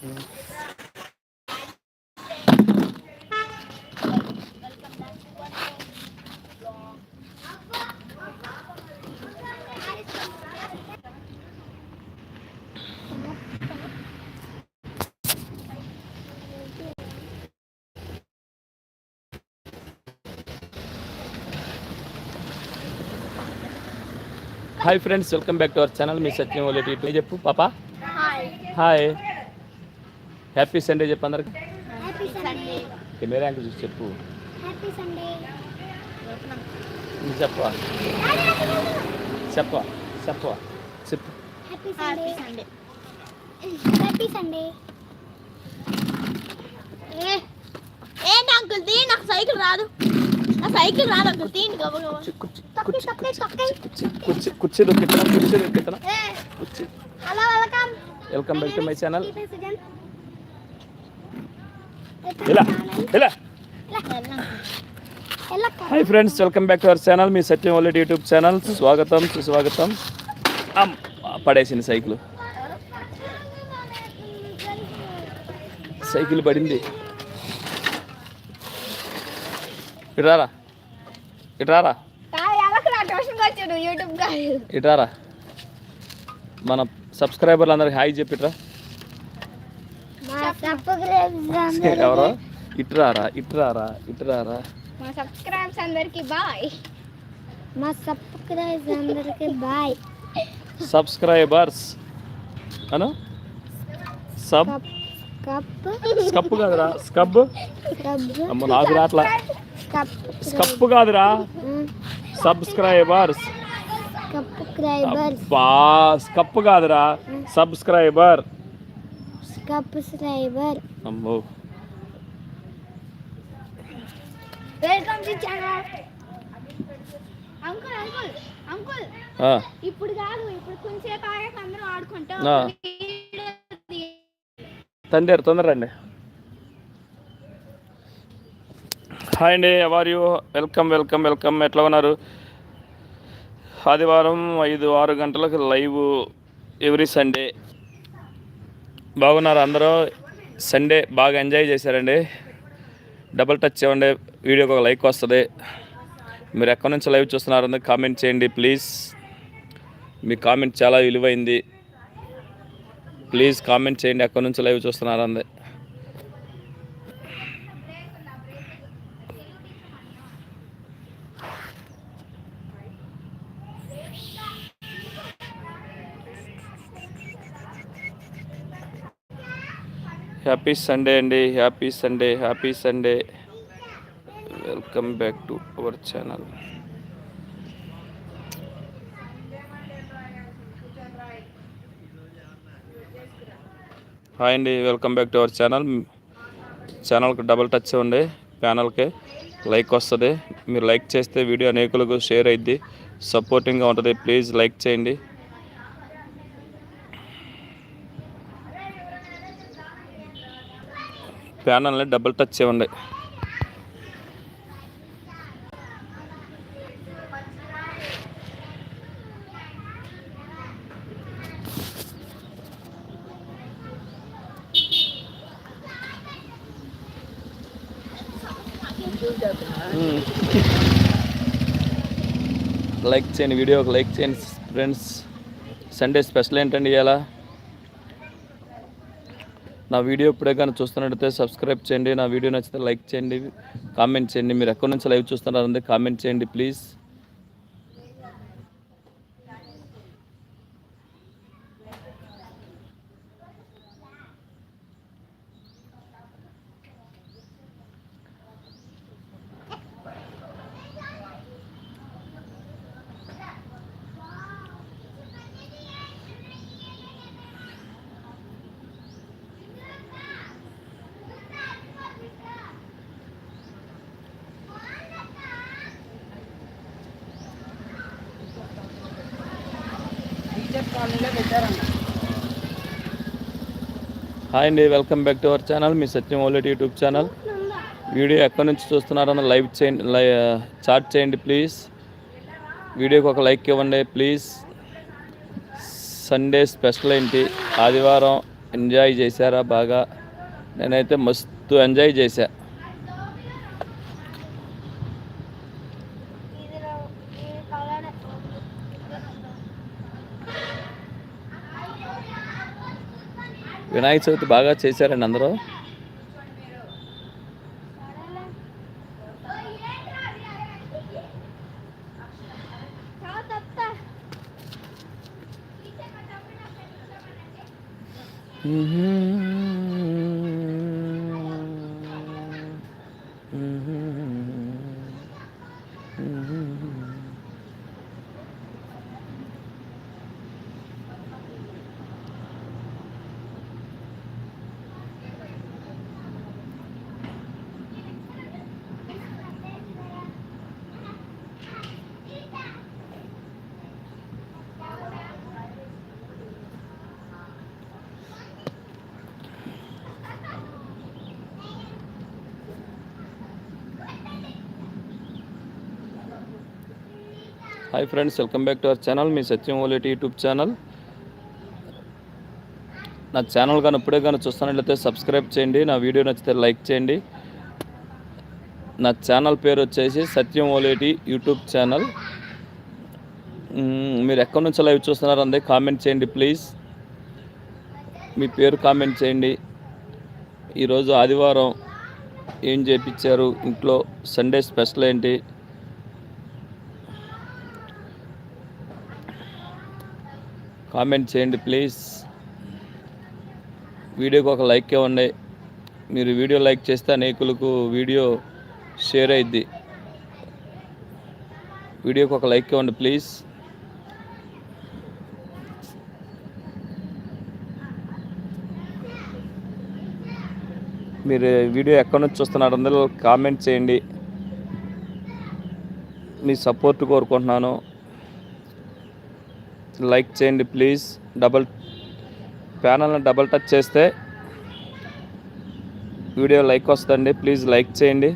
Hi friends welcome back to our channel మీ సత్యం ఓలేటి ఇటు చెప్పు పాప హాయ్ హాయ్ హ్యాపీ సండే చెప్పు అందరికి. హ్యాపీ సండే కెమెరా యాంగిల్ చూసి చెప్పు. హ్యాపీ సండే నువ్వు చెప్పవా చెప్పవా చెప్పవా చెప్పు హ్యాపీ సండే హ్యాపీ సండే ఏ ఏంటి అంకుల్ తీ నాకు సైకిల్ రాదు. నా సైకిల్ రాదు అంకుల్ గబగబా. కుర్చీ కుర్చీ తొక్కి కుర్చీ hello welcome. Welcome back to my channel ఇలా ఇలా. Hi friends welcome back to our channel me Satyam Oleti YouTube channel స్వాగతం సుస్వాగతం పడేసింది సైకిల్. సైకిల్ పడింది. ఇటారా ఇటారా ఇటారా మన సబ్స్క్రైబర్లు అందరికి హాయ్ చెప్పిట్రా. ఎవరో? ఇటు రారా ఇటు రారా ఇటు రారా మా సబ్స్క్రైబర్స్ అందరికి బాయ్. మా సబ్స్క్రైబర్స్ అందరికి బాయ్. సబ్స్క్రైబర్స్. అను? సబ్? కప్ స్కప్ కాదురా స్కబ్? అమ్మ నాకు రాట్లా. కప్ స్కప్ కాదురా. సబ్స్క్రైబర్స్. సబ్స్క్రైబర్స్. స్కప్ కాదురా. సబ్స్క్రైబర్. సబ్స్క్రైబర్ అమ్మో. Welcome to channel. Uncle uncle uncle. ఆ, ఇప్పుడు కాదు ఇప్పుడు ఆగాక అందరూ ఆడుకుంటాం. ఆ. తండ్రి తొందర రండి. హాయ్ అండి ఎవర్ యూ వెల్కమ్ వెల్కమ్ వెల్కమ్ ఎట్లా ఉన్నారు? ఆదివారం ఐదు ఆరు గంటలకు లైవ్ ఎవ్రీ సండే బాగున్నారు అందరూ? సండే బాగా ఎంజాయ్ చేశారండి. డబుల్ టచ్ ఇవ్వండి వీడియోకి ఒక లైక్ వస్తుంది. మీరు ఎక్కడి నుంచి లైవ్ చూస్తున్నారని కామెంట్ చేయండి ప్లీజ్ మీ కామెంట్ చాలా విలువైంది. ప్లీజ్ కామెంట్ చేయండి ఎక్కడి నుంచి లైవ్ చూస్తున్నారంది హ్యాపీ సండే అండి happy Sunday happy Sunday welcome back to our channel hi అండి welcome back to our channel ఛానల్కి డబల్ టచ్ ఉండే. ప్యానల్కి లైక్ వస్తుంది. మీరు లైక్ చేస్తే వీడియో అనేకులకు షేర్ అయింది సపోర్టింగ్గా ఉంటుంది. ప్లీజ్ లైక్ చేయండి. ప్యానల్ని డబుల్ టచ్ ఇవ్వండి లైక్ చేయండి వీడియోకి లైక్ చేయండి ఫ్రెండ్స్ సండే స్పెషల్ ఏంటండి ఇలా నా వీడియో ఇప్పుడే కానీ చూస్తున్నట్టయితే సబ్స్క్రైబ్ చేయండి. నా వీడియో నచ్చితే లైక్ చేయండి. కామెంట్ చేయండి. మీరు ఎక్కడి నుంచి లైవ్ చూస్తున్నారంటే కామెంట్ చేయండి ప్లీజ్ హాయ్ అండి welcome back to our channel. Me Satyam Oleti YouTube channel. Video ఎక్కడి నుంచి చూస్తున్నారన్న లైవ్ చేయండి లై చాట్ చేయండి ప్లీజ్. వీడియోకి ఒక లైక్ ఇవ్వండి ప్లీజ్. సండే స్పెషల్ ఏంటి? ఆదివారం ఎంజాయ్ చేశారా బాగా? నేనైతే మస్తు ఎంజాయ్ చేశా. వినాయక చవితి బాగా చేశారండి అందరూ. Hi friends welcome back to our channel. Me Satyam Oleti YouTube channel. నా ఛానల్ కానీ ఇప్పుడే కానీ చూస్తున్నట్లయితే సబ్స్క్రైబ్ చేయండి నా వీడియో నచ్చితే లైక్ చేయండి. నా ఛానల్ పేరు వచ్చేసి సత్యం ఓలేటి యూట్యూబ్ ఛానల్. మీరు ఎక్కడి నుంచి లైవ్ చూస్తున్నారు అందే కామెంట్ చేయండి ప్లీజ్. మీ పేరు కామెంట్ చేయండి. ఈరోజు ఆదివారం ఏం చేపించారు ఇంట్లో సండే స్పెషల్ ఏంటి? కామెంట్ చేయండి ప్లీజ్. వీడియోకి ఒక లైక్ ఇవ్వండి. మీరు వీడియో లైక్ చేస్తే అనేకులకు వీడియో షేర్ అయిద్ది. వీడియోకి ఒక లైక్ ఇవ్వండి ప్లీజ్. మీరు వీడియో ఎక్కడి నుంచి చూస్తున్నారు అందరూ కామెంట్ చేయండి. మీ సపోర్ట్ కోరుకుంటున్నాను. లైక్ చేయండి ప్లీజ్. డబల్ ప్యానల్ని డబల్ టచ్ చేస్తే వీడియో లైక్ వస్తుందండి. ప్లీజ్ లైక్ చేయండి.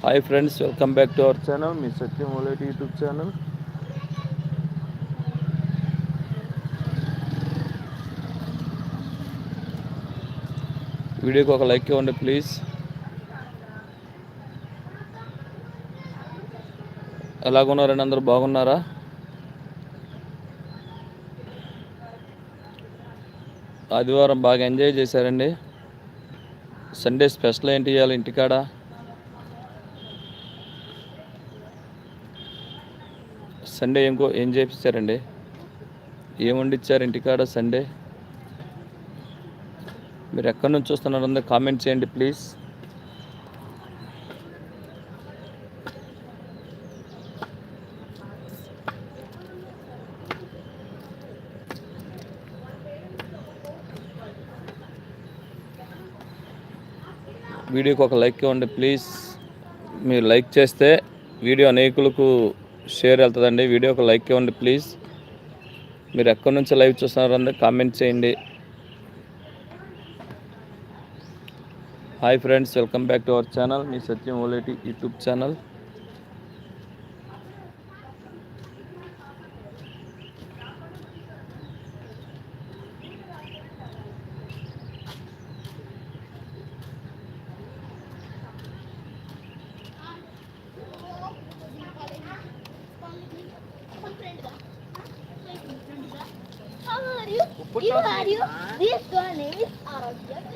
Hi friends welcome back to our channel me Satyam Oleti YouTube channel వీడియోకి ఒక లైక్ ఇవ్వండి ప్లీజ్ ఎలాగున్నారండి అందరూ బాగున్నారా ఆదివారం బాగా ఎంజాయ్ చేశారండి సండే స్పెషల్ ఏంటి ఇవ్వాలి ఇంటికాడ సండే ఇంకో ఏం చేపిస్తారండి ఏం వండిచ్చారు ఇంటికాడ సండే? మీరు ఎక్కడి నుంచి చూస్తున్నారు అందరూ కామెంట్ చేయండి ప్లీజ్. వీడియోకి ఒక లైక్ ఇవ్వండి ప్లీజ్. మీరు లైక్ చేస్తే వీడియో అనేకులకు షేర్ వెళ్తుందండి. వీడియోకి లైక్ ఇవ్వండి ప్లీజ్. మీరు ఎక్కడి నుంచి లైవ్ చూస్తున్నారు అందరూ కామెంట్ చేయండి. Hi friends welcome back to our channel. Me Satyam Oleti YouTube channel. You are you. This one is Arabia.